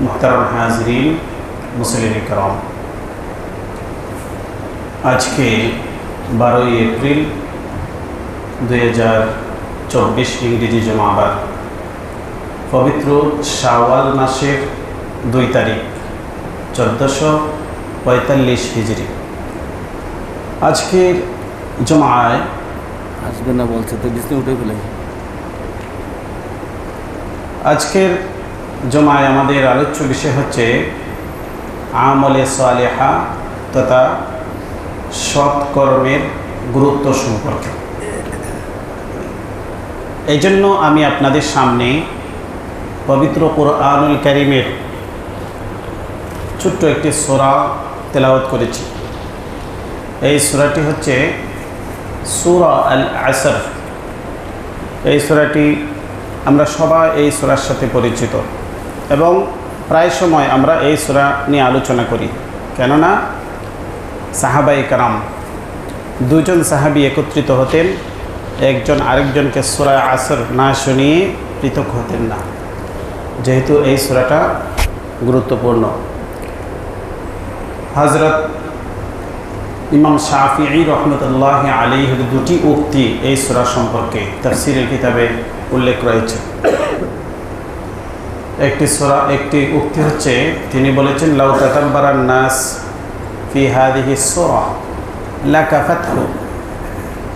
মুহতারাম হাজরিন মুসলিম করম আজকে বারোই এপ্রিল দুই হাজার চব্বিশ ইংরেজি জমাবার পবিত্র শাওয়াল মাসের দুই তারিখ চোদ্দোশো পঁয়তাল্লিশ হিজড়ি আজকের জমায় আসবে না বলছে তো বিছনে উঠে ফেলে। আজকের জমায় আমাদের আলোচ্য বিষয় হচ্ছে আমলে সালেহা তথা সৎকর্মের গুরুত্ব সম্পর্কে। এই জন্য আমি আপনাদের সামনে পবিত্র কোরআনুল করিমের ছোট্ট একটি সোরা তেলাওয়াত করেছি। এই সোরাটি হচ্ছে সুরা আল আসর এই সোরাটি আমরা সবাই এই সোরার সাথে পরিচিত। এবং প্রায় সময় আমরা এই সুরা নিয়ে আলোচনা করি। কেননা সাহাবাই কারাম দুজন সাহাবি একত্রিত হতেন, একজন আরেকজনকে সুরা আসর না শুনিয়ে পৃথক হতেন না। যেহেতু এই সুরাটা গুরুত্বপূর্ণ। হজরত ইমাম শাফিঈ রহমতুল্লাহ আলীর দুটি উক্তি এই সুরা সম্পর্কে তফসিরের কিতাবে উল্লেখ রয়েছে। একটি সোরা, একটি উক্তি হচ্ছে, তিনি বলেছেন, লাউ তাকাব্বারান নাস ফি হাদিহি সোরা লাকাফাতহু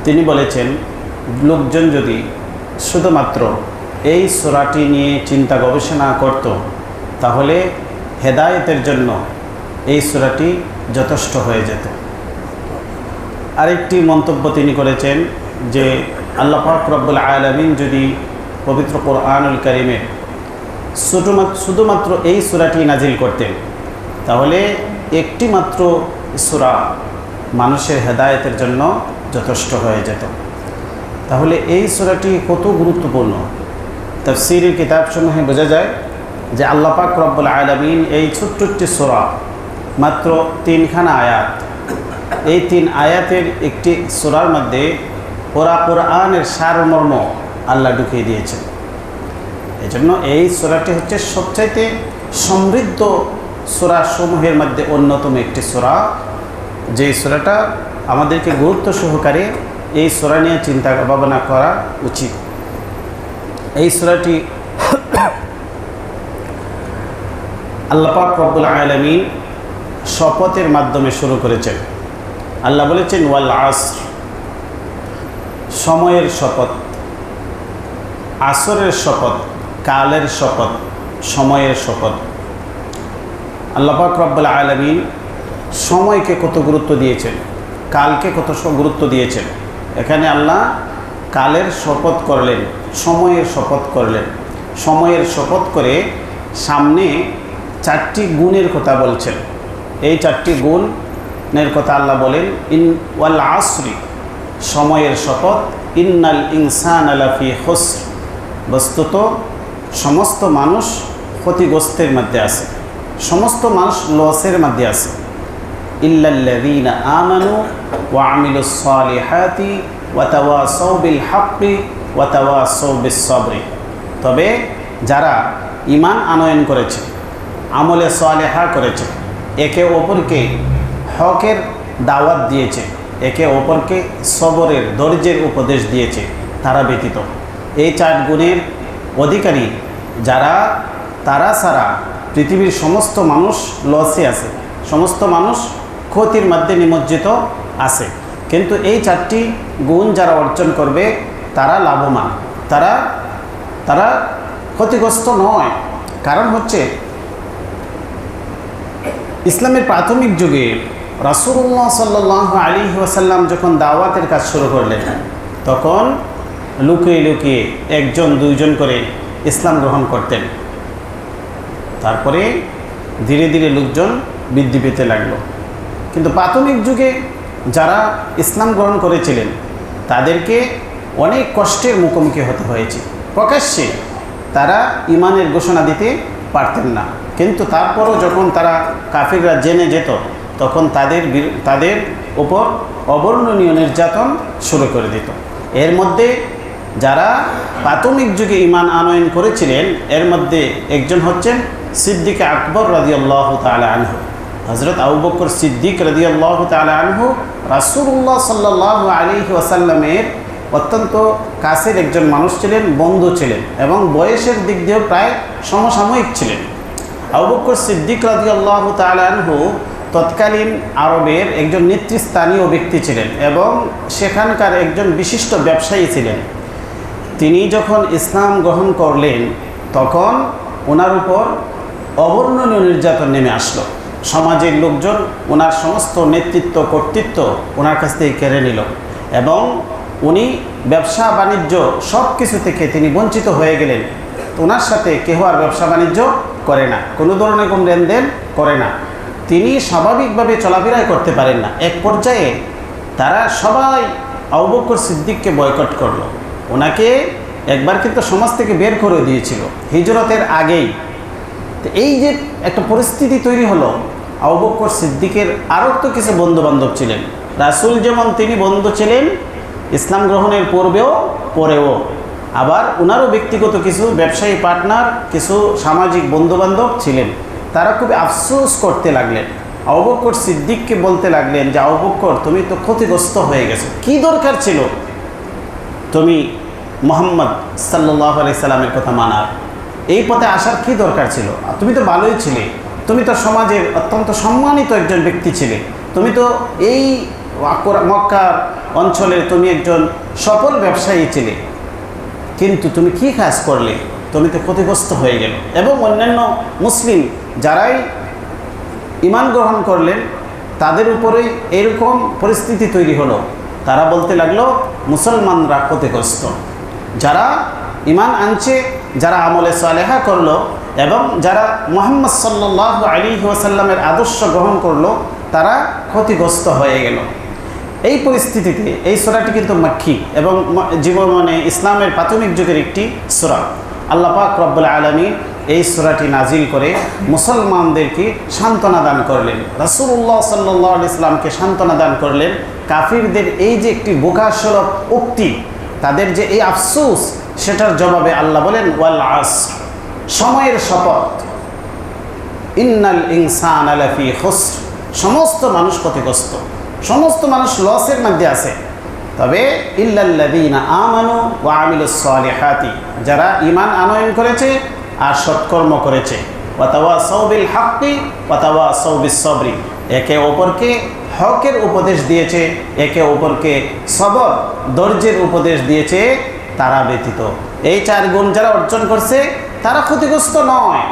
তিনি বলেছেন, লোকজন যদি শুধুমাত্র এই সোরাটি নিয়ে চিন্তা গবেষণা করত, তাহলে হেদায়েতের জন্য এই সোরাটি যথেষ্ট হয়ে যেত। আরেকটি মন্তব্য তিনি করেছেন যে, আল্লাহ পাক রব্বুল যদি পবিত্র কোরআনুল করিমের শুধুমাত্র এই সুরাটি নাজিল করতেন। তাহলে একটি মাত্র সুরা মানুষের হেদায়তের জন্য যথেষ্ট হয়ে যেত। তাহলে এই সুরাটি কত গুরুত্বপূর্ণ? তফসিরের কিতাবসমূহে বোঝা যায় যে আল্লাহ পাক রব্বুল আলমিন এই ছোট্ট একটি সুরা মাত্র তিনখানা আয়াত। এই তিন আয়াতের একটি সুরার মধ্যে ওরা কোরআনের সারমর্ম আল্লাহ ঢুকিয়ে দিয়েছেন। এই জন্য এই সুরাটি হচ্ছে সবচাইতে সমৃদ্ধ সুরাসমূহের মধ্যে অন্যতম একটি সুরা। যে সোরাটা আমাদেরকে গুরুত্ব সহকারে এই সুরা নিয়ে চিন্তা ভাবনা করা উচিত। এই সুরাটি আল্লাপাক রব্বুল আলমিন শপথের মাধ্যমে শুরু করেছেন। আল্লাহ বলেছেন, ওয়াল আসর সময়ের শপথ, আসরের শপথ। কালের শপথ, সময়ের শপথ। আল্লাপাক রব্বুল আলমী সময়কে কত গুরুত্ব দিয়েছেন, কালকে কত গুরুত্ব দিয়েছেন। এখানে আল্লাহ কালের শপথ করলেন, সময়ের শপথ করলেন। সময়ের শপথ করে সামনে চারটি গুণের কথা বলছেন। এই চারটি গুণের কথা আল্লাহ বলেন, ইন ওয়াল আসরি সময়ের শপথ, ইন্নাল ইনসান আলাফি হোসর বস্তুত সমস্ত মানুষ ক্ষতিগ্রস্তের মধ্যে আছে। সমস্ত মানুষ লসের মধ্যে আছে। আমানু ওয়া ওয়া ওয়া তবে যারা ইমান আনয়ন করেছে, আমলে সালেহা করেছে, একে অপরকে হকের দাওয়াত দিয়েছে, একে অপরকে সবরের ধৈর্যের উপদেশ দিয়েছে, তারা ব্যতীত। এই চার গুণের অধিকারী, যারা, তারা ছাড়া পৃথিবীর সমস্ত মানুষ লসে আছে। সমস্ত মানুষ ক্ষতির মধ্যে নিমজ্জিত আছে। কিন্তু এই চারটি গুণ যারা অর্জন করবে, তারা লাভবান। তারা তারা ক্ষতিগ্রস্ত নয়। কারণ হচ্ছে, ইসলামের প্রাথমিক যুগে রাসুল্লাহ সাল্লাহ আলী যখন দাওয়াতের কাজ শুরু করলেন, তখন লুকিয়ে লুকিয়ে একজন, দুইজন করে ইসলাম গ্রহণ করতেন। তারপরে ধীরে ধীরে লোকজন বৃদ্ধি পেতে লাগল। কিন্তু প্রাথমিক যুগে যারা ইসলাম গ্রহণ করেছিলেন, তাদেরকে অনেক কষ্টের মুখোমুখি হতে হয়েছে। প্রকাশ্যে তারা ইমানের ঘোষণা দিতে পারতেন না। কিন্তু তারপরও যখন তারা কাফিররা জেনে যেত, তখন তাদের তাদের ওপর অবর্ণনীয় নির্যাতন শুরু করে দিত। এর মধ্যে যারা প্রাথমিক যুগে ইমান আনয়ন করেছিলেন, এর মধ্যে একজন হচ্ছেন সিদ্দিক আকবর রাজি আল্লাহ তালা আনহু। হজরত আবু বকর সিদ্দিক রাজি আল্লাহ তালা আনহু রাসুল্লাহ সাল্লাহ আলী ওয়াসাল্লামের অত্যন্ত কাছের একজন মানুষ ছিলেন, বন্ধু ছিলেন এবং বয়সের দিক দিয়েও প্রায় সমসাময়িক ছিলেন। আবু বকর সিদ্দিক রাজি আল্লাহ তালানহু তৎকালীন আরবের একজন নেতৃস্থানীয় ব্যক্তি ছিলেন এবং সেখানকার একজন বিশিষ্ট ব্যবসায়ী ছিলেন। তিনি যখন ইসলাম গ্রহণ করলেন, তখন ওনার উপর অবর্ণনীয় নির্যাতন নেমে আসলো। সমাজের লোকজন ওনার সমস্ত নেতৃত্ব, কর্তৃত্ব ওনার কাছ থেকে কেড়ে নিল এবং উনি ব্যবসা, বাণিজ্য সব কিছু থেকে তিনি বঞ্চিত হয়ে গেলেন। ওনার সাথে কেহ আর ব্যবসা, বাণিজ্য করে না, কোনো ধরনের কোনো লেনদেন করে না। তিনি স্বাভাবিকভাবে চলাফেরাই করতে পারেন না। এক পর্যায়ে তারা সবাই আবুবকর সিদ্দিককে বয়কট করল। ওনাকে একবার কিন্তু সমাজ থেকে বের করে দিয়েছিল, হিজরতের আগেই। তো এই যে একটা পরিস্থিতি তৈরি হলো আবুবকর সিদ্দিকের আরও তো কিছু বন্ধু বান্ধব ছিলেন। রাসুল যেমন তিনি বন্ধু ছিলেন, ইসলাম গ্রহণের পূর্বেও, পরেও। আবার ওনারও ব্যক্তিগত কিছু ব্যবসায়ী পার্টনার, কিছু সামাজিক বন্ধুবান্ধব ছিলেন। তারা খুবই আফসোস করতে লাগলেন। আবুবকর সিদ্দিককে বলতে লাগলেন যে আবুবকর তুমি তো ক্ষতিগ্রস্ত হয়ে গেছো। কি দরকার ছিল? তুমি মোহাম্মদ সাল্লাহ সাল্লামের কথা মানার। এই পথে আসার কি দরকার ছিল? তুমি তো ভালোই ছিলে। তুমি তো সমাজের অত্যন্ত সম্মানিত একজন ব্যক্তি ছিলে। তুমি তো এই মক্কার অঞ্চলে তুমি একজন সফল ব্যবসায়ী ছিলে। কিন্তু তুমি কি কাজ করলে? তুমি তো ক্ষতিগ্রস্ত হয়ে গেল। এবং অন্যান্য মুসলিম যারাই ইমান গ্রহণ করলেন, তাদের উপরেই এরকম পরিস্থিতি তৈরি হলো। তারা বলতে লাগল, মুসলমানরা ক্ষতিগ্রস্ত। যারা ইমান আনছে, যারা আমলে সালেহা করল এবং যারা মোহাম্মদ সাল্লাহ আলী ওয়াসাল্লামের আদর্শ গ্রহণ করল, তারা ক্ষতিগ্রস্ত হয়ে গেল। এই পরিস্থিতিতে এই সোরাটি কিন্তু মাক্ষী এবং জীবন ইসলামের প্রাথমিক যুগের একটি সোরা। আল্লাহ পাক রব্বুল আলমী এই সোরাটি নাজিল করে মুসলমানদেরকে সান্ত্বনা দান করলেন। রাসুল্লাহ সাল্লাহ ইসলামকে সান্ত্বনা দান করলেন। কাফিরদের এই যে একটি বোকাসরব উক্তি তাদের যে এই আফসোস, সেটার জবাবে আল্লাহ বলেন, ওয়াল আস সময়ের শপথ। ইন্নাল ইনসান আলাফি হোস সমস্ত মানুষ ক্ষতিগ্রস্ত। সমস্ত মানুষ লসের মধ্যে আছে। তবে ইল্লাল্লাযীনা আমানু ওয়া আমিলুস সালিহাতি, যারা ঈমান আনয়ন করেছে আর সৎকর্ম করেছে। ওয়া তাওয়াসাউ বিল হাক্কি, ওয়া তাওয়াসাউ বিস সবরি। একে অপরকে হকের উপদেশ দিয়েছে, একে অপরকে সবর, ধৈর্যের উপদেশ দিয়েছে তারা ব্যতীত। এই চার গুণ যারা অর্জন করছে, তারা ক্ষতিগ্রস্ত নয়।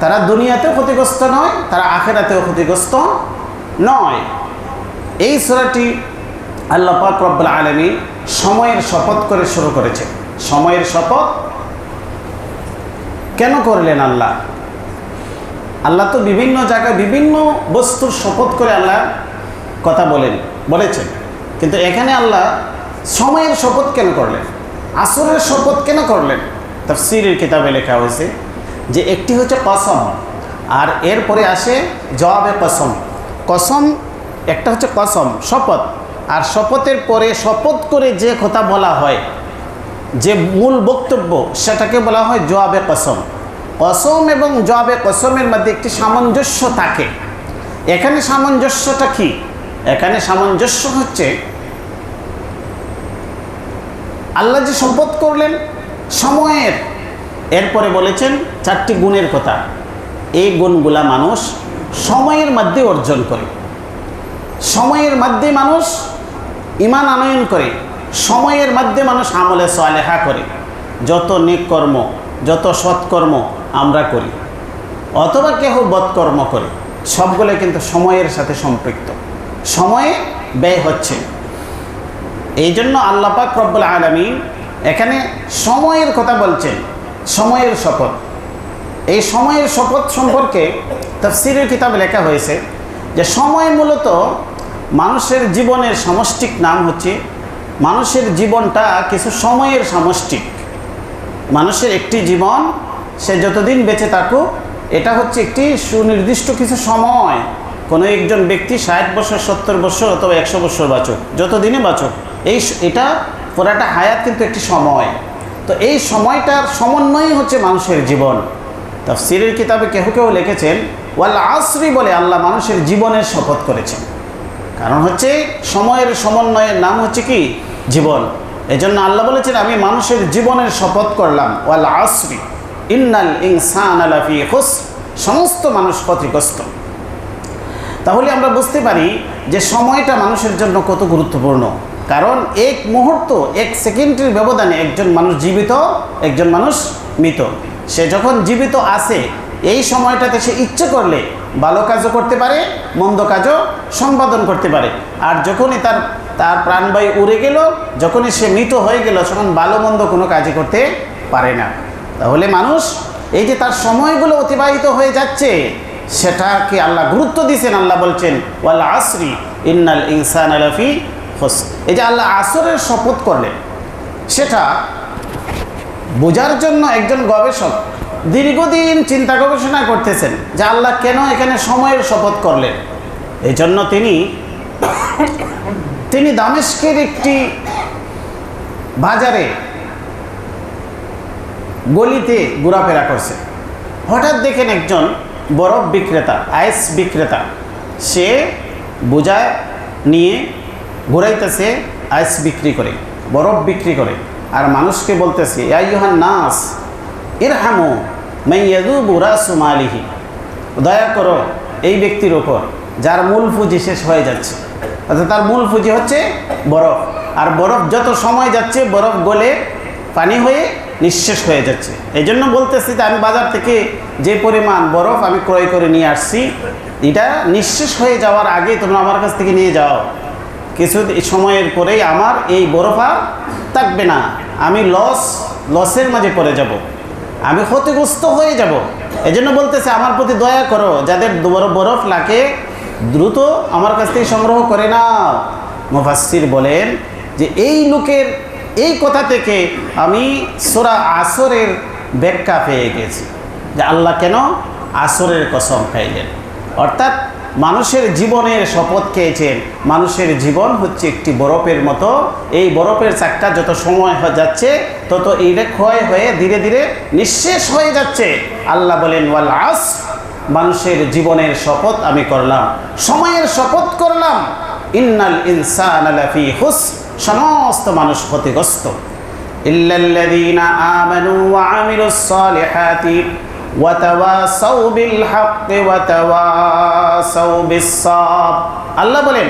তারা দুনিয়াতেও ক্ষতিগ্রস্ত নয়, তারা আখেরাতেও ক্ষতিগ্রস্ত নয়। এই সুরাটি আল্লাহ পাক রব্বুল আলমী সময়ের শপথ করে শুরু করেছে। সময়ের শপথ কেন করলেন আল্লাহ? আল্লাহ তো বিভিন্ন জায়গায় বিভিন্ন বস্তুর শপথ করে আল্লাহ কথা বলেন, বলেছেন। কিন্তু এখানে আল্লাহ সময়ের শপথ কেন করলেন? আসরের শপথ কেন করলেন? তাফসীরের কিতাবে লেখা হয়েছে যে একটি হচ্ছে কসম, আর এরপরে আসে জবাবে কসম। কসম, একটা হচ্ছে কসম, শপথ। আর শপথের পরে শপথ করে যে কথা বলা হয়, যে মূল বক্তব্য, সেটাকে বলা হয় জবাবে কসম। কসম এবং জবাবে কসমের মধ্যে একটি সামঞ্জস্য থাকে। এখানে সামঞ্জস্যটা কি? এখানে সামঞ্জস্য হচ্ছে, আল্লাহ যে সম্পদ করলেন সময়ের, এরপরে বলেছেন চারটি গুণের কথা। এই গুণগুলা মানুষ সময়ের মধ্যে অর্জন করে। সময়ের মধ্যে মানুষ ইমান আনয়ন করে। সময়ের মধ্যে মানুষ আমলে সালেহা করে। যত নেক কর্ম, যত সৎকর্ম আমরা করি। অথবা কেহ বৎকর্ম করে। সবগুলো কিন্তু সময়ের সাথে সম্পৃক্ত। সময়ে ব্যয় হচ্ছে। এই জন্য আল্লাপাক রব্বুল আলমী এখানে সময়ের কথা বলছেন। সময়ের শপথ। এই সময়ের শপথ সম্পর্কে তফসিরের কিতাবে লেখা হয়েছে যে সময় মূলত মানুষের জীবনের সমষ্টিক নাম হচ্ছে মানুষের জীবনটা কিছু সময়ের সমষ্টিক। মানুষের একটি জীবন সে যতদিন বেঁচে থাকুক, এটা হচ্ছে একটি সুনির্দিষ্ট কিছু সময়। কোনো একজন ব্যক্তি ষাট বছর, সত্তর বছর অথবা একশো বছর বাঁচুক যতদিনে বাঁচুক, এই এটা পুরাটা হায়াত কিন্তু একটি সময়। তো এই সময়টার সমন্বয়ই হচ্ছে মানুষের জীবন। তাফসিরের কিতাবে কেহ কেউ লিখেছেন, ওয়াল আসরি বলে আল্লাহ মানুষের জীবনের শপথ করেছেন। কারণ হচ্ছে সময়ের সমন্বয়ের নাম হচ্ছে কি? জীবন। এজন্য আল্লাহ বলেছেন, আমি মানুষের জীবনের শপথ করলাম, ওয়াল আসরি। ইন্নাল ইনসান আলাফি হুস সমস্ত মানুষ ক্ষতিগ্রস্ত। তাহলে আমরা বুঝতে পারি যে সময়টা মানুষের জন্য কত গুরুত্বপূর্ণ। কারণ এক মুহূর্ত, এক সেকেন্ডের ব্যবধানে একজন মানুষ জীবিত, একজন মানুষ মৃত। সে যখন জীবিত আছে, এই সময়টাতে সে ইচ্ছে করলে ভালো কাজও করতে পারে, মন্দ কাজও সম্পাদন করতে পারে। আর যখনই তার তার প্রাণবায়ু উড়ে গেল, যখনই সে মৃত হয়ে গেল, তখন ভালো মন্দ কোনো কাজই করতে পারে না। তাহলে মানুষ এই যে তার সময়গুলো অতিবাহিত হয়ে যাচ্ছে, সেটাকে আল্লাহ গুরুত্ব দিয়েছেন, আল্লাহ বলছেন, ওয়াল আসরি ইন্নাল ইনসান আলাফি হোস এই যে আল্লাহ আসরের শপথ করলেন, সেটা বোঝার জন্য একজন গবেষক দীর্ঘদিন চিন্তা গবেষণা করতেছেন যে আল্লাহ কেন এখানে সময়ের শপথ করলেন। এই জন্য তিনি তিনি দামেস্কের একটি বাজারে গলিতে ঘোরাফেরা করছে। হঠাৎ দেখেন একজন বরফ বিক্রেতা আইস বিক্রেতা। সে বোঝায় নিয়ে ঘুরাইতেছে আইস বিক্রি করে, বরফ বিক্রি করে। আর মানুষকে বলতেছে ইয়াইহান নাস, ইরহামু মাইয়াদু বুরাসু মালিহি। দয়া করো, এই ব্যক্তির ওপর, যার মূল পুঁজি শেষ হয়ে যাচ্ছে। অর্থাৎ তার মূল পুঁজি হচ্ছে বরফ। আর বরফ যত সময় যাচ্ছে, বরফ গলে পানি হয়ে নিঃশেষ হয়ে যাচ্ছে। এই জন্য বলতেছি যে আমি বাজার থেকে যে পরিমাণ বরফ আমি ক্রয় করে নিয়ে আসছি, এটা নিঃশেষ হয়ে যাওয়ার আগে তোমরা আমার কাছ থেকে নিয়ে যাও। কিছু সময়ের পরেই আমার এই বরফ আর থাকবে না। আমি লস লসের মাঝে পড়ে যাব। আমি ক্ষতিগ্রস্ত হয়ে যাব। এই জন্য বলতেছে, আমার প্রতি দয়া করো, যাদের বরফ বরফ লাগে, দ্রুত আমার কাছ থেকে সংগ্রহ করে নাও। মুফাসির বলেন যে, এই লোকের এই কথা থেকে আমি সোরা আসরের ব্যাখ্যা পেয়ে গেছি যে আল্লাহ কেন আসরের কসম খাইলেন। অর্থাৎ মানুষের জীবনের শপথ খেয়েছেন, মানুষের জীবন হচ্ছে একটি বরফের মতো। এই বরফের চাকটা যত সময় হয়ে যাচ্ছে, তত এইটা ক্ষয় হয়ে ধীরে ধীরে নিঃশেষ হয়ে যাচ্ছে। আল্লাহ বলেন, ওয়াল আস মানুষের জীবনের শপথ আমি করলাম, সময়ের শপথ করলাম। ইন্নাল ইনসান আলাফি হুস সমস্ত মানুষ ক্ষতিগ্রস্ত। আল্লাহ বলেন,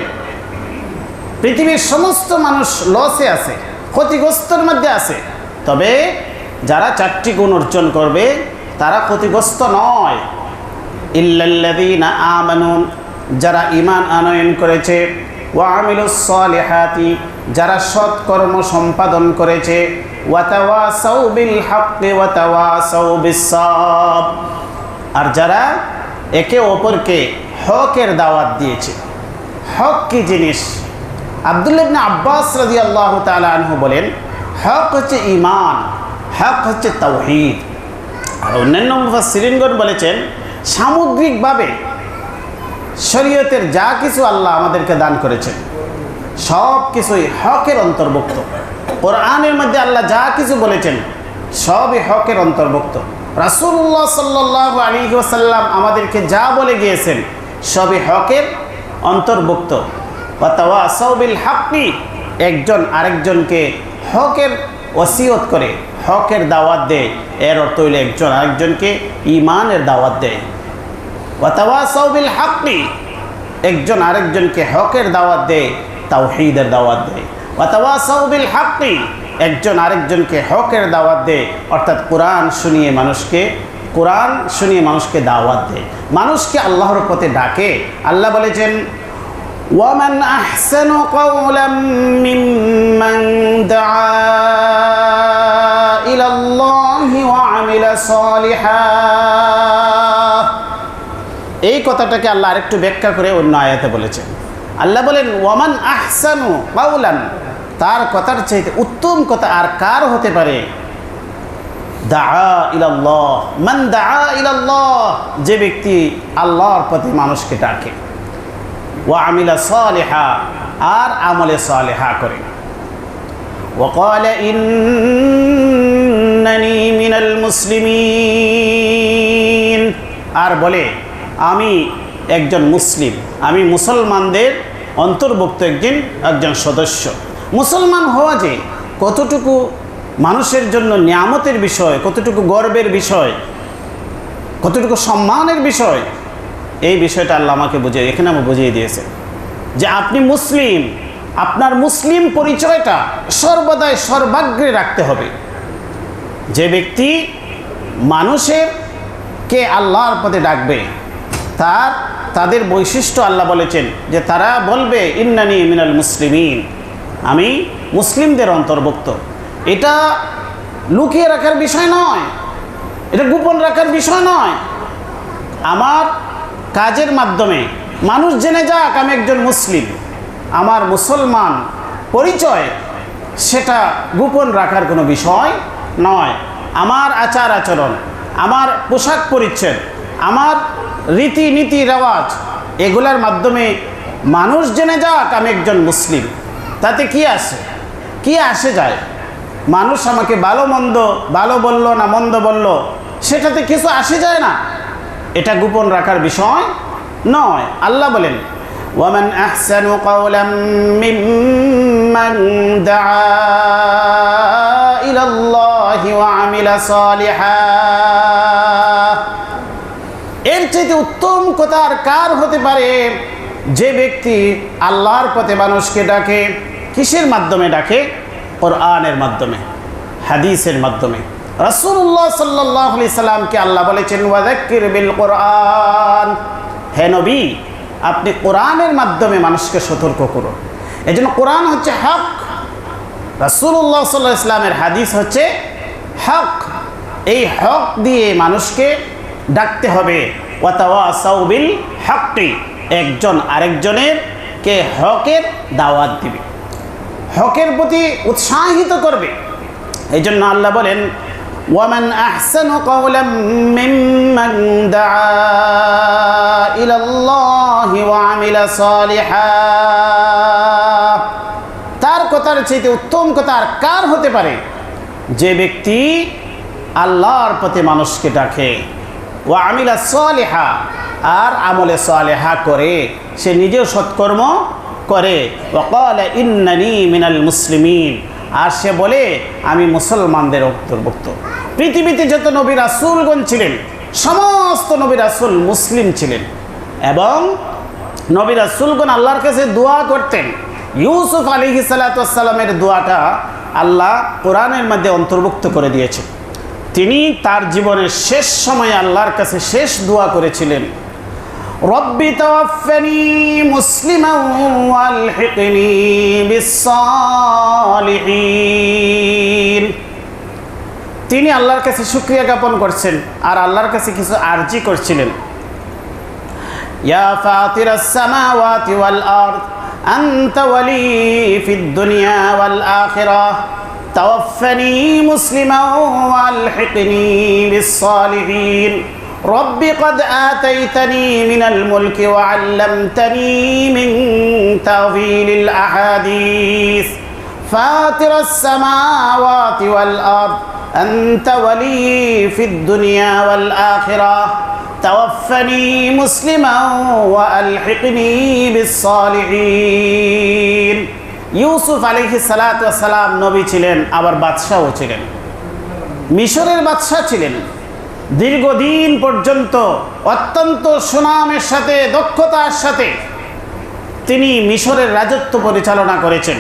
পৃথিবীর সমস্ত মানুষ লসে আছে, ক্ষতিগ্রস্তর মধ্যে আছে। তবে যারা চারটি গুণ অর্জন করবে, তারা ক্ষতিগ্রস্ত নয়। ইল্লাল্লাযীনা আমানু যারা ঈমান আনয়ন করেছে ওয়া আমিলুস সালিহাতি, যারা সৎকর্ম সম্পাদন করেছে আর যারা একে অপরকে হকের দাওয়াত দিয়েছে। হক কি জিনিস? আবদুল্লাহ ইবনে আব্বাস রাদিয়াল্লাহু তাআলা আনহু বলেন, হক হচ্ছে ইমান হক হচ্ছে তাওহীদ। আর অন্যান্য মুফাসসিরিনগণ বলেছেন সামগ্রিকভাবে শরীয়তের যা কিছু আল্লাহ আমাদেরকে দান করেছেন, সব কিছুই হকের অন্তর্ভুক্ত। কোরআনের মধ্যে আল্লাহ যা কিছু বলেছেন, সবই হকের অন্তর্ভুক্ত। রাসূলুল্লাহ সাল্লাল্লাহু আলাইহি ওয়াসাল্লাম আমাদেরকে যা বলে গিয়েছেন, সবই হকের অন্তর্ভুক্ত। ওয়াতাওয়াসাউ বিল হাক্কি, একজন আরেকজনকে হকের ওসিয়ত করে, হকের দাওয়াত দেয়। এর অর্থ হইলে একজন আরেকজনকে ইমানের দাওয়াত দেয়। ওয়াতাওয়াসাউ বিল হাক্কি একজন আরেকজনকে হকের দাওয়াত দেয় তাওহীদের দাওয়াত দেয় ওয়াতাওয়াসাউ বিল হাক্কি একজন আরেকজনকে হকের দাওয়াত দেয় অর্থাৎ কোরআন শুনিয়ে মানুষকে কোরআন শুনিয়ে মানুষকে দাওয়াত দেয় মানুষকে আল্লাহর পথে ডাকে আল্লাহ বলেছেন ومن أحسن قولا ممن دعا إلى الله وعمل صالحا এই কথাটাকে আল্লাহ আরেকটু ব্যাখ্যা করে অন্য আয়াতে বলেছেন আল্লাহ বলেন ওয়ামান আহসানু কাউলান তার কথার চাইতে উত্তম কথা আর কার হতে পারে দাআ ইলাল্লাহ মান দাআ ইলাল্লাহ যে ব্যক্তি আল্লাহর প্রতি মানুষকে ডাকে ওয়া আমিলা সালিহা আর আমলে সালেহা করে وقال إنني من المسلمين আর বলে আমি একজন মুসলিম, আমি মুসলমানদের অন্তর্ভুক্ত একজন একজন সদস্য। মুসলমান হওয়া যে কতটুকু মানুষের জন্য নিয়ামতের বিষয়, কতটুকু গর্বের বিষয়, কতটুকু সম্মানের বিষয়, এই বিষয়টা আল্লাহ আমাকে বুঝিয়ে, এখানে আমাকে বুঝিয়ে দিয়েছে যে আপনি মুসলিম, আপনার মুসলিম পরিচয়টা সর্বদাই সর্বাগ্রে রাখতে হবে। যে ব্যক্তি মানুষের কে আল্লাহর পথে ডাকবে তার, তাদের বৈশিষ্ট্য আল্লাহ বলেছেন যে তারা বলবে, ইন্নানি মিনাল মুসলিমিন। আমি মুসলিমদের অন্তর্ভুক্ত। এটা লুকিয়ে রাখার বিষয় নয়। এটা গোপন রাখার বিষয় নয়। আমার কাজের মাধ্যমে মানুষ জেনে যাক, আমি একজন মুসলিম। আমার মুসলমান পরিচয়, সেটা গোপন রাখার কোনো বিষয় নয়। আমার আচার আচরণ, আমার পোশাক পরিচ্ছদ, আমার রীতিনীতি রেওয়াজ, এগুলার মাধ্যমে মানুষ জেনে যাক আমি একজন মুসলিম। তাতে কি আসে কি আসে যায়? মানুষ আমাকে ভালো মন্দ, ভালো বলল না মন্দ বলল, সেটাতে কিছু আসে যায় না? এটা গোপন রাখার বিষয় নয়। আল্লাহ বলেন, ওয়ামান আহসানু কাওলাম এর চাইতে উত্তম কথা আর কার হতে পারে? যে ব্যক্তি আল্লাহর পথে মানুষকে ডাকে, কিসের মাধ্যমে ডাকে? কোরআনের মাধ্যমে, হাদিসের মাধ্যমে। রাসূলুল্লাহ সাল্লাল্লাহু আলাইহি সাল্লামকে আল্লাহ বলেছেন কোরআন। হে নবী, আপনি কোরআনের মাধ্যমে মানুষকে সতর্ক করুন। এই জন্য কোরআন হচ্ছে হক। রাসূলুল্লাহ সাল্লাহ ইসলামের হাদিস হচ্ছে হক। এই হক দিয়ে মানুষকে ডাকতে হবে। ওয়াতাওয়াসাউ বিল হকটি একজন আরেকজনের কে হকের দাওয়াত দিবে। হকের প্রতি উৎসাহিত করবে। এই জন্য আল্লাহ বলেন, ওয়ামান আহসানু তার কথার চাইতে উত্তম কথা আর কার হতে পারে? যে ব্যক্তি আল্লাহর প্রতি মানুষকে ডাকে। ও আমিলা সালেহা, আর আমলে সালেহা করে, সে নিজেও সৎকর্ম করে। ওকাল ইন্নানি মিনাল মুসলিমিন, আর সে বলে, আমি মুসলমানদের অন্তর্ভুক্ত। পৃথিবীতে যত নবী রাসুলগণ ছিলেন, সমস্ত নবী রাসুল মুসলিম ছিলেন। এবং নবী রাসুলগণ আল্লাহর কাছে দোয়া করতেন। ইউসুফ আলী সালাতামের দোয়াটা আল্লাহ কোরআনের মধ্যে অন্তর্ভুক্ত করে দিয়েছে তিনি তার জীবনের শেষ সময়ে আল্লাহর কাছে শেষ দোয়া করেছিলেন, রব্বি মুসলিমা ওয়াল ওয়ালহিকনি বিসসালিহিন। তিনি আল্লাহর কাছে শুকরিয়া জ্ঞাপন করছেন আর আল্লাহর কাছে কিছু আরজি করছিলেন। ইয়া ফাতিরাস সামাওয়াতি ওয়াল আরদ, আনতা ওয়ালি ফিদ দুনিয়া ওয়াল আখিরাহ। توفني مسلما والحقني بالصالحين. رب قد آتيتني من الملك وعلمتني من تأويل الأحاديث. فاطر السماوات والأرض أنت ولي في الدنيا والآخرة. توفني مسلما وألحقني بالصالحين. ইউসুফ আলিহি সালাম নবী ছিলেন, আবার বাদশাহও ছিলেন। মিশরের বাদশাহ ছিলেন। দীর্ঘদিন পর্যন্ত অত্যন্ত সুনামের সাথে, দক্ষতার সাথে তিনি মিশরের রাজত্ব পরিচালনা করেছেন।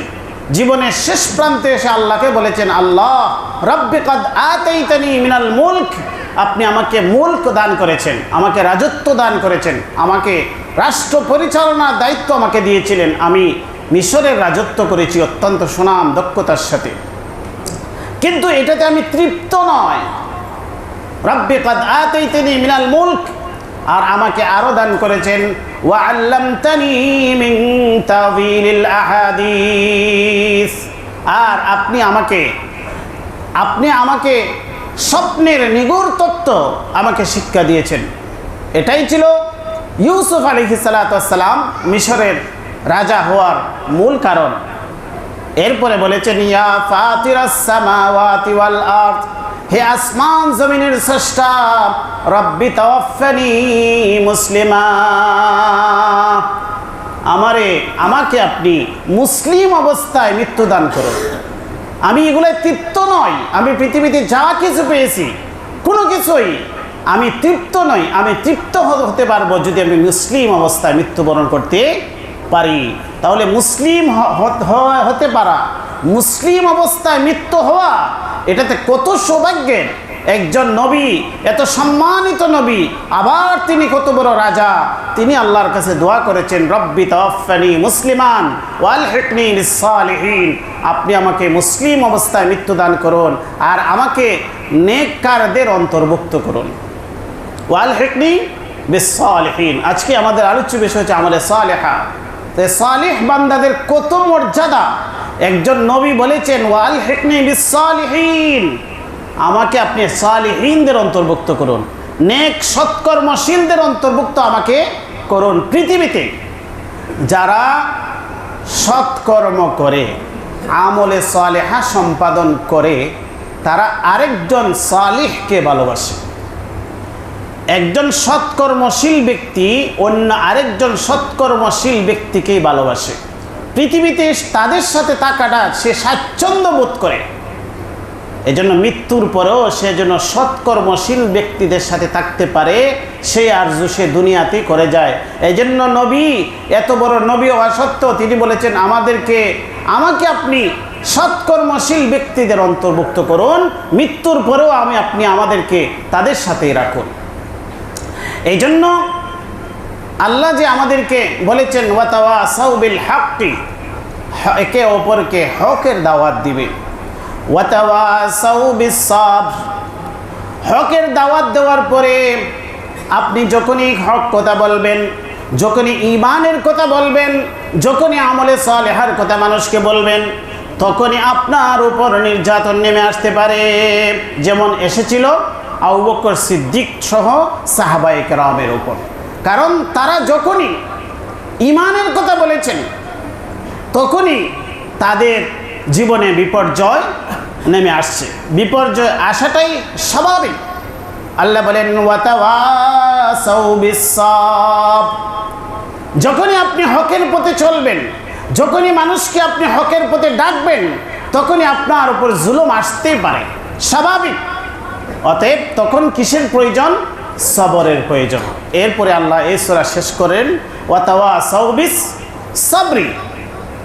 জীবনের শেষ প্রান্তে এসে আল্লাহকে বলেছেন, আল্লাহ, রব্বে কদ আতেইতানি মিনাল মুল্ক। আপনি আমাকে মুল্ক দান করেছেন, আমাকে রাজত্ব দান করেছেন, আমাকে রাষ্ট্র পরিচালনার দায়িত্ব আমাকে দিয়েছিলেন। আমি মিশরের রাজত্ব করেছি অত্যন্ত সুনাম, দক্ষতার সাথে। কিন্তু এটাতে আমি তৃপ্ত নয়। রব্বে কদ আতেইতানি মিনাল মুল্ক, আর আমাকে আরও দান করেছেন, ওয়া তাওয়িলিল আহাদিস। আর আপনি আমাকে আপনি আমাকে স্বপ্নের নিগুড় তত্ত্ব আমাকে শিক্ষা দিয়েছেন। এটাই ছিল ইউসুফ আলী সালাতাম মিশরের রাজা হওয়ার মূল কারণ। এরপরে বলেছেন, ইয়া সামাওয়াতি ওয়াল আরদ, হে আসমান জমিনের স্রষ্টা, রব্বি তাওয়াফানি মুসলিমা। আমারে, আমাকে আপনি মুসলিম অবস্থায় মৃত্যুদান করুন। আমি এগুলোয় তৃপ্ত নয় আমি পৃথিবীতে যা কিছু পেয়েছি, কোনো কিছুই আমি তৃপ্ত নই। আমি তৃপ্ত হতে পারব যদি আমি মুসলিম অবস্থায় মৃত্যুবরণ করতে পারি। তাহলে মুসলিম হতে পারা। মুসলিম অবস্থায় মৃত্যু হওয়া, এটাতে কত সৌভাগ্যের? একজন নবী, এত সম্মানিত নবী, আবার তিনি কত বড় রাজা, তিনি আল্লাহর কাছে দোয়া করেছেন, রব্বি তাওয়াফানি মুসলিমান ওয়াল হিকনি সালিহিন আপনি আমাকে মুসলিম অবস্থায় মৃত্যুদান করুন, আর আমাকে নেককারদের অন্তর্ভুক্ত করুন। ওয়াল হিকনি বিসালিহিন আজকে আমাদের আলোচ্য বিষয় হচ্ছে আমাদের সালেহা। তো সালিহ বান্দাদের কত মর্যাদা? একজন নবী বলেছেন, ওয়াল হিকনি বিসালিহিন আমাকে আপনি সালিহিনদের অন্তর্ভুক্ত করুন। নেক সৎকর্মশীলদের অন্তর্ভুক্ত আমাকে করুন পৃথিবীতে। যারা সৎকর্ম করে, আমলে সালেহা সম্পাদন করে, তারা আরেকজন সালিহকে ভালোবাসে। একজন সৎকর্মশীল ব্যক্তি অন্য আরেকজন সৎকর্মশীল ব্যক্তিকেই ভালোবাসে। পৃথিবীতে তাদের সাথে থাকাটা সে স্বাচ্ছন্দ্য বোধ করে। এজন্য মৃত্যুর পরেও সে যেন সৎকর্মশীল ব্যক্তিদের সাথে থাকতে পারে সেই আর্য সে দুনিয়াতেই করে যায়। এই জন্য নবী, এত বড় নবী হওয়া সত্ত্বেও তিনি বলেছেন, আমাদেরকে, আমাকে আপনি সৎকর্মশীল ব্যক্তিদের অন্তর্ভুক্ত করুন। মৃত্যুর পরেও আমি, আপনি আমাদেরকে তাদের সাথেই রাখুন। এই জন্য আল্লাহ যে আমাদেরকে বলেছেন, ওয়াতাওয়া হাক্কি একে অপরকে হকের দাওয়াত দিবে। হকের দাওয়াত দেওয়ার পরে আপনি যখনই হক কথা বলবেন, যখনই ইমানের কথা বলবেন, যখনই আমলে সালেহার কথা মানুষকে বলবেন, তখনই আপনার উপর নির্যাতন নেমে আসতে পারে। যেমন এসেছিল আবু বকর সিদ্দিক সহ সাহাবায়ে কেরামের উপর। কারণ তারা যখনই ইমানের কথা বলেছেন, তখনই তাদের জীবনে বিপর্যয় নেমে আসছে। বিপর্যয় আসাটাই স্বাভাবিক। আল্লাহ বলেন যখনই আপনি হকের পথে চলবেন, যখনই মানুষকে আপনি হকের পথে ডাকবেন, তখনই আপনার উপর জুলুম আসতেই পারে। স্বাভাবিক। অতএব তখন কিসের প্রয়োজন? সবরের প্রয়োজন। এরপরে আল্লাহ এই সূরা শেষ করেন, ওয়াতাওয়া সৌবিস সাবরি।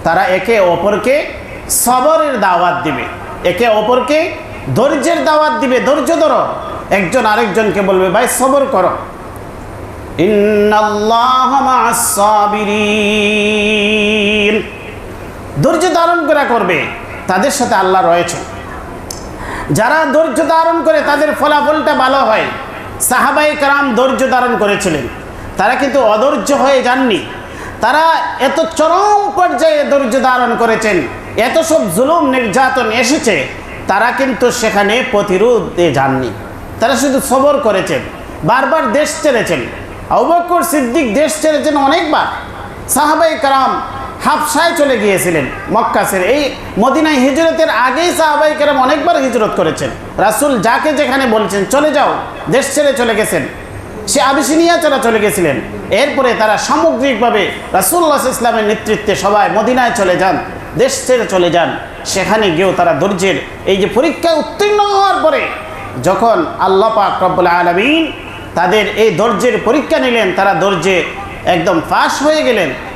তারা একে অপরকে সবরের দাওয়াত দিবে। একে অপরকে ধৈর্যের দাওয়াত দিবে। ধৈর্য ধরো। একজন আরেকজনকে বলবে, ভাই, সবর করো। ধৈর্য ধারণ করা করবে। তাদের সাথে আল্লাহ রয়েছে যারা ধৈর্য ধারণ করে তাদের ফলাফলটা ভালো হয় সাহাবাই কারাম ধৈর্য ধারণ করেছিলেন। তারা কিন্তু অধৈর্য হয়ে যাননি। তারা এত চরম পর্যায়ে ধৈর্য ধারণ করেছেন, এত সব জুলুম নির্যাতন এসেছে, তারা কিন্তু সেখানে প্রতিরোধে যাননি। তারা শুধু সবর করেছেন, বারবার দেশ ছেড়েছেন। আবুবকর সিদ্দিক দেশ ছেড়েছেন অনেকবার। সাহাবাই কারাম হাফসায় চলে গিয়েছিলেন মক্কাসের এই মদিনায় হিজরতের আগেই সাহাবাই কেরাম অনেকবার হিজরত করেছেন। রাসুল যাকে যেখানে বলছেন, চলে যাও, দেশ ছেড়ে চলে গেছেন। সে আবিসিনিয়া ছাড়া চলে গেছিলেন। এরপরে তারা সামগ্রিকভাবে রাসুল্লাহ ইসলামের নেতৃত্বে সবাই মদিনায় চলে যান, দেশ ছেড়ে চলে যান। সেখানে গিয়েও তারা ধৈর্যের এই যে পরীক্ষায় উত্তীর্ণ হওয়ার পরে যখন আল্লাহ পাক রব্বুল আলমিন তাদের এই ধৈর্যের পরীক্ষা নিলেন, তারা ধৈর্যে একদম ফাঁস হয়ে গেলেন।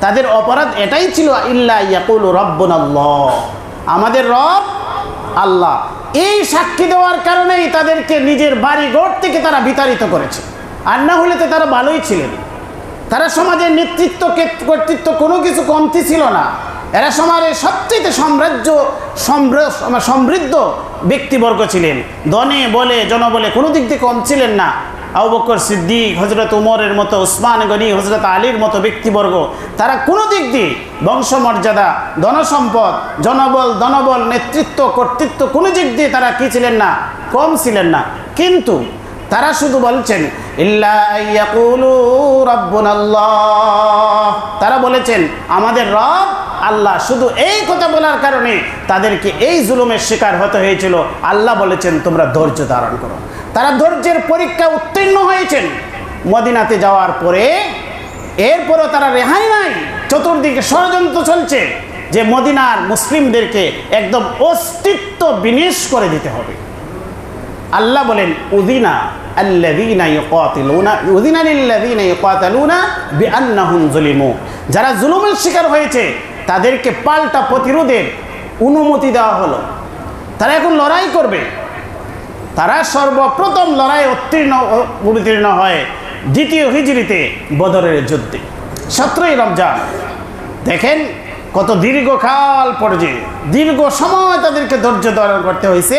তাদের অপরাধ এটাই ছিল, ইল্লা ইয়াকুল রব্বুন আল্লাহ আমাদের রব আল্লাহ। এই সাক্ষী দেওয়ার কারণেই তাদেরকে নিজের বাড়ি ঘর থেকে তারা বিতাড়িত করেছে। আর না হলে তো তারা ভালোই ছিলেন। তারা সমাজের নেতৃত্ব কর্তৃত্ব কোনো কিছু কমতি ছিল না। এরা সমাজের সবচেয়ে সাম্রাজ্য সম্র- সমৃদ্ধ ব্যক্তিবর্গ ছিলেন। ধনে, বলে, জনবলে কোনো দিক দিয়ে কম ছিলেন না। আবু বকর সিদ্দিক হজরত উমরের মতো, উসমান গনি হজরত আলীর মতো ব্যক্তিবর্গ, তারা কোনো দিক দিয়ে বংশমর্যাদা, ধনসম্পদ, জনবল দনবল নেতৃত্ব, কর্তৃত্ব, কোনো দিক দিয়ে তারা কি ছিলেন না? কম ছিলেন না। কিন্তু তারা শুধু বলছেন তারা বলেছেন, আমাদের রব, আল্লাহ শুধু এই কথা বলার কারণে তাদেরকে এই জুলুমের শিকার হতে হয়েছিল। আল্লাহ বলেছেন, তোমরা ধৈর্য ধারণ করো। তারা ধৈর্যের পরীক্ষা উত্তীর্ণ হয়েছেন। মদিনাতে যাওয়ার পরে এরপরও তারা রেহাই নাই। চতুর্দিকে ষড়যন্ত্র চলছে যে মদিনার মুসলিমদেরকে একদম অস্তিত্ব বিনিশ করে দিতে হবে। আল্লাহ বলেন উদিনা যারা জুলুমের শিকার হয়েছে, তাদেরকে পাল্টা প্রতিরোধের অনুমতি দেওয়া হলো। তারা এখন লড়াই করবে। তারা সর্বপ্রথম লড়াই উত্তীর্ণ উত্তীর্ণ হয় দ্বিতীয় হিজড়িতে বদরের যুদ্ধে। সতেরোই রমজান। দেখেন কত দীর্ঘকাল পর্যায়ে দীর্ঘ সময় তাদেরকে ধৈর্য ধারণ করতে হয়েছে,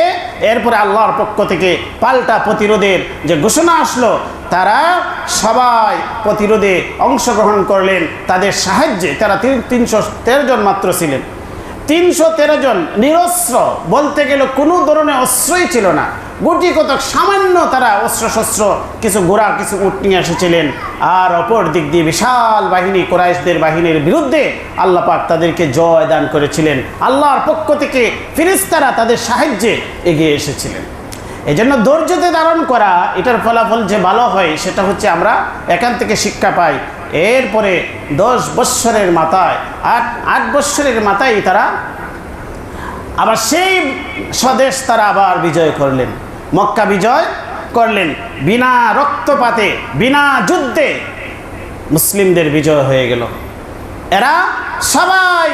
এরপরে আল্লাহর পক্ষ থেকে পাল্টা প্রতিরোধের যে ঘোষণা আসলো, তারা সবাই প্রতিরোধে অংশগ্রহণ করলেন, তাদের সাহায্যে। তারা তিন, তিনশো তেরো জন মাত্র ছিলেন। তিনশো তেরো জন নিরস্ত্র বলতে গেলে কোনো ধরনের অস্ত্রই ছিল না। গুটি কতক সামান্য তারা অস্ত্রশস্ত্র, কিছু ঘোড়া কিছু উট নিয়ে এসেছিলেন। আর অপর দিক দিয়ে বিশাল বাহিনী, কোরাইশদের বাহিনীর বিরুদ্ধে আল্লাহ পাক তাদেরকে জয় দান করেছিলেন। আল্লাহর পক্ষ থেকে ফিরিস্তারা তাদের সাহায্যে এগিয়ে এসেছিলেন। এই জন্য ধৈর্যতে ধারণ করা, এটার ফলাফল যে ভালো হয়, সেটা হচ্ছে আমরা এখান থেকে শিক্ষা পাই। এরপরে দশ বৎসরের মাথায়, আট আট বৎসরের মাথায় তারা, আবার সেই স্বদেশ তারা আবার বিজয় করলেন। মক্কা বিজয় করলেন। বিনা রক্তপাতে, বিনা যুদ্ধে মুসলিমদের বিজয় হয়ে গেল। এরা সবাই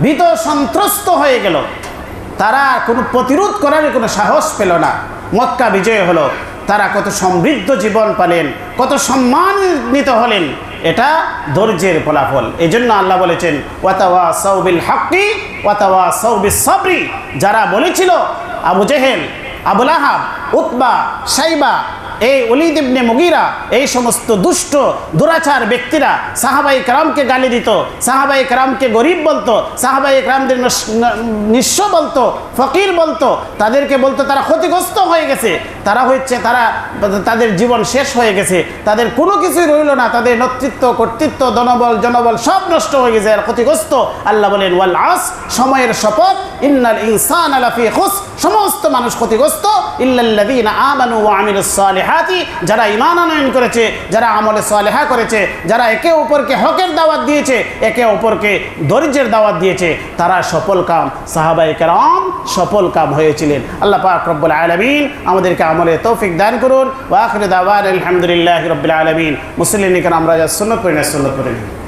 ভীত সন্ত্রস্ত হয়ে গেল। তারা কোনো প্রতিরোধ করার কোনো সাহস পেল না। মক্কা বিজয় হলো, তারা কত সমৃদ্ধ জীবন পালেন, কত সম্মানিত হলেন, এটা ধৈর্যের ফলাফল। এই জন্য আল্লাহ বলেছেন ওয়াতাওয়া সৌবিল হাক্কি ওয়াতাওয়া সৌবিল সবরি। যারা বলেছিল, আবু জেহেল আবুল আহাব উতবা সাইবা এই অলিদ ইবনে মুগিরা, এই সমস্ত দুষ্ট, দুরাচার ব্যক্তিরা সাহাবাই কারামকে গালি দিত, সাহাবাই কারামকে গরিব বলতো, সাহাবাই কারামদের নিঃস্ব বলতো, ফকির বলতো, তাদেরকে বলতো তারা ক্ষতিগ্রস্ত হয়ে গেছে, তারা হচ্ছে তারা তাদের জীবন শেষ হয়ে গেছে, তাদের কোনো কিছুই রইল না, তাদের নেতৃত্ব, কর্তৃত্ব, দনবল, জনবল সব নষ্ট হয়ে গেছে, আর ক্ষতিগ্রস্ত, আল্লাহ বলেন, ওয়াল আস, সময়ের শপথ ইন্নাল ইনসান আলাফি খুস। সমস্ত মানুষ ক্ষতিগ্রস্ত। ইল্লাল্লাযীনা আমানু ওয়া আমিলুস সালিহাতি। যারা ঈমান আনয়ন করেছে, যারা আমলে সালেহা করেছে, যারা একে অপরকে হকের দাওয়াত দিয়েছে, একে অপরকে ধৈর্যের দাওয়াত দিয়েছে, তারা সফল কাম। সাহাবাই কেরাম সফল কাম হয়েছিলেন। আল্লাহ পাক রব্বুল আলামিন আমাদেরকে আমলে তৌফিক দান করুন। ওয়া আখির দাওয়ান আলহামদুলিল্লাহি রাব্বিল আলামিন। মুসলিম আমরা যা সুন্নত পড়ি না সুন্নত